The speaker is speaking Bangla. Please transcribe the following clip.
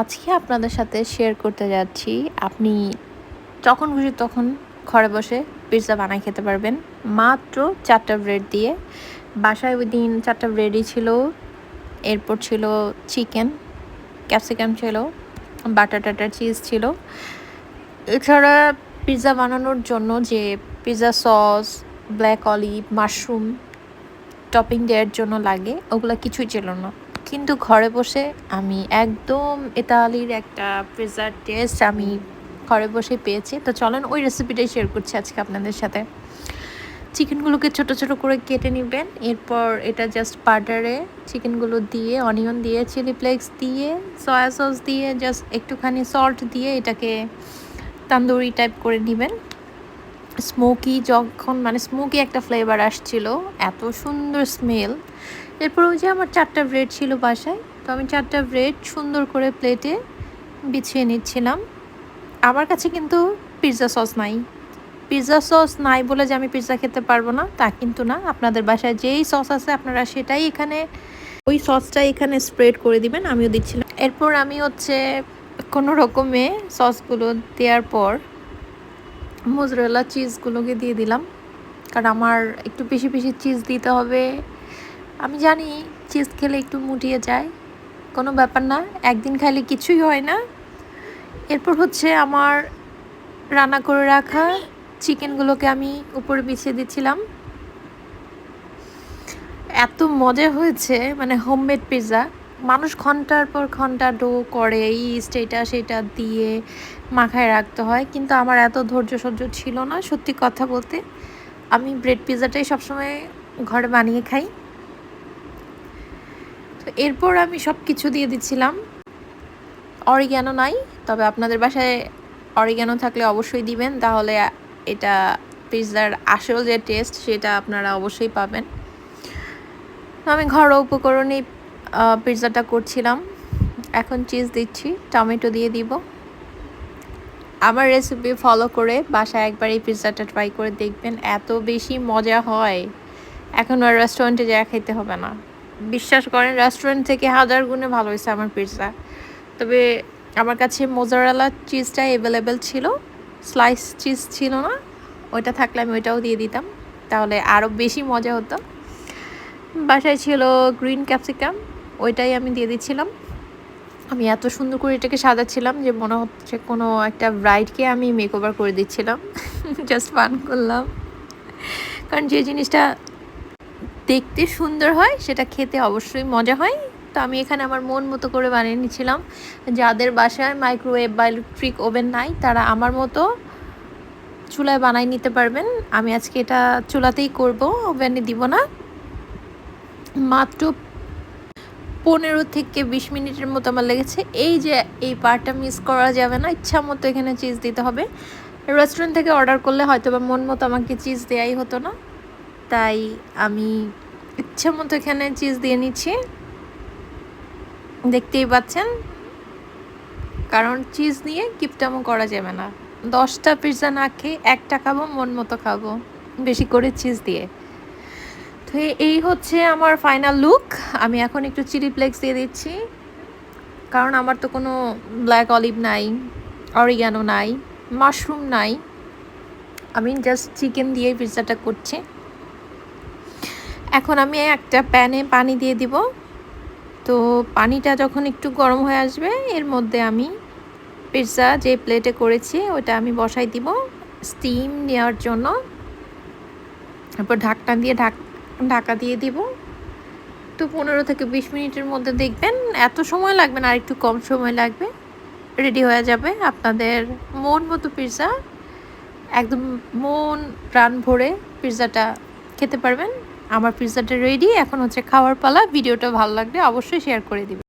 আজকে আপনাদের সাথে শেয়ার করতে যাচ্ছি। আপনি যখন খুশি তখন ঘরে বসে পিৎজা বানাই খেতে পারবেন। মাত্র চারটা ব্রেড দিয়ে। বাসায় ওই দিন চারটা ব্রেডই ছিল। এরপর ছিল চিকেন ক্যাপসিকাম ছিল বাটার টাটার চিজ ছিল। এছাড়া পিৎজা বানানোর জন্য যে pizza sauce black olive mushroom topping দেওয়ার জন্য লাগে, ওগুলো কিছুই ছিল না। কিন্তু ঘরে বসে আমি একদম ইতালির একটা পিৎজার টেস্ট আমি ঘরে বসে পেয়েছি। তো চলেন ওই রেসিপিটাই শেয়ার করছি আজকে আপনাদের সাথে। চিকেনগুলোকে ছোট ছোট করে কেটে নেবেন। এরপর এটা জাস্ট বাটারে চিকেনগুলো দিয়ে অনিয়ন দিয়ে চিলি ফ্লেক্স দিয়ে সয়া সস দিয়ে জাস্ট একটুখানি সল্ট দিয়ে এটাকে তান্দুরি টাইপ করে নেবেন। স্মোকি, যখন মানে স্মোকি একটা ফ্লেভার আসছিল, এত সুন্দর স্মেল এরপর ওই যে আমার চারটা ব্রেড ছিল বাসায়, তো আমি চারটা ব্রেড সুন্দর করে প্লেটে বিছিয়ে নিচ্ছিলাম। আমার কাছে কিন্তু পিৎজা সস নাই। পিৎজা সস নাই বলে যে আমি পিৎজা খেতে পারব না, তা কিন্তু না। আপনাদের বাসায় যেই সস আছে, আপনারা সেটাই এখানে, ওই সসটা এখানে স্প্রেড করে দিবেন, আমিও দিচ্ছিলাম। এরপর আমি হচ্ছে কোনো রকমে সসগুলো দেওয়ার পর মোজরেলা চিজগুলোকে দিয়ে দিলাম। কারণ আমার একটু বেশি বেশি চিজ দিতে হবে। আমি জানি চিজ খেলে একটু মুটিয়ে যায়। কোনো ব্যাপার না, একদিন খাইলে কিছুই হয় না। এরপর হচ্ছে আমার রান্না করে রাখা চিকেনগুলোকে আমি উপরে বিছিয়ে দিচ্ছিলাম। এত মজা হয়েছে মানে হোমমেড পিৎজা। মানুষ ঘণ্টার পর ঘণ্টা ডো করে ইস্ট এটা সেটা দিয়ে মাখায় রাখতে হয়। কিন্তু আমার এত ধৈর্য সহ্য ছিল না, সত্যি কথা বলতে। আমি ব্রেড পিৎজাটাই সবসময় ঘরে বানিয়ে খাই। তো এরপর আমি সব কিছু দিয়ে দিচ্ছিলাম। অরিগ্যানো নাই, তবে আপনাদের বাসায় অরিগ্যানো থাকলে অবশ্যই দিবেন। তাহলে এটা পিৎজার আসল যে টেস্ট সেটা আপনারা অবশ্যই পাবেন। আমি ঘরোয়া উপকরণে পিৎজাটা করছিলাম। এখন চিজ দিচ্ছি, টমেটো দিয়ে দিব। আমার রেসিপি ফলো করে বাসায় একবার এই পিৎজাটা ট্রাই করে দেখবেন, এত বেশি মজা হয়। এখন আর রেস্টুরেন্টে যা খেতে হবে না। বিশ্বাস করেন রেস্টুরেন্ট থেকে হাজার গুণে ভালো হয়েছে আমার পিৎজা। তবে আমার কাছে মোজারেলা চিজটা অ্যাভেলেবেল ছিল স্লাইস চিজ ছিল না, ওইটা থাকলে আমি ওইটাও দিয়ে দিতাম, তাহলে আরও বেশি মজা হতো। বাসায় ছিল গ্রিন ক্যাপসিকাম ওইটাই আমি দিয়ে দিচ্ছিলাম। আমি এত সুন্দর করে এটাকে সাজাচ্ছিলাম যে মনে হচ্ছে কোনো একটা ব্রাইডকে আমি মেকওভার করে দিচ্ছিলাম। জাস্ট ফান করলাম। কারণ যে জিনিসটা দেখতে সুন্দর হয়, সেটা খেতে অবশ্যই মজা হয়। তো আমি এখানে আমার মন মতো করে বানিয়ে নিয়েছিলাম যাদের বাসায় মাইক্রোওয়েভ বা ইলেকট্রিক ওভেন নাই, তারা আমার মতো চুলায় বানাই নিতে পারবেন। আমি আজকে এটা চুলাতেই করব ওভেনে দিব না। মাত্র পনেরো থেকে বিশ মিনিটের মতো আমার লেগেছে। এই যে, এই পার্টটা মিস করা যাবে না, ইচ্ছা মতো এখানে চিজ দিতে হবে। রেস্টুরেন্ট থেকে অর্ডার করলে হয়তো বা মন মতো আমাকে চিজ দেওয়াই হতো না। তাই আমি ইচ্ছা মতো এখানে চিজ দিয়ে নিচ্ছি। দেখতেই পাচ্ছেন। কারণ চিজ নিয়ে কিপটামো করা যাবে না। দশটা পিৎজা না খেয়ে একটা খাব, মন মতো খাব। বেশি করে চিজ দিয়ে। এই হচ্ছে আমার ফাইনাল লুক আমি এখন একটু চিলি ফ্লেক্স দিয়ে দিচ্ছি। কারণ আমার তো কোনো ব্ল্যাক অলিভ নাই অরিগানো নাই মাশরুম নাই। আমি জাস্ট চিকেন দিয়ে পিৎজাটা করছি। এখন আমি একটা প্যানে পানি দিয়ে দিব। তো পানিটা যখন একটু গরম হয়ে আসবে, এর মধ্যে আমি পিৎজা যে প্লেটে করেছি, ওটা আমি বসাই দিব স্টিম নেওয়ার জন্য। তারপর ঢাকনা দিয়ে ঢাক ঢাকা দিয়ে দিব। তো পনেরো থেকে বিশ মিনিটের মধ্যে দেখবেন। এত সময় লাগবে না, আর একটু কম সময় লাগবে। রেডি হয়ে যাবে আপনাদের মন মতো পিৎজা একদম মন প্রাণ ভরে পিৎজাটা খেতে পারবেন। আমার পিৎজাটা রেডি এখন হচ্ছে খাওয়ার পালা। ভিডিওটা ভালো লাগলে অবশ্যই শেয়ার করে দিবেন।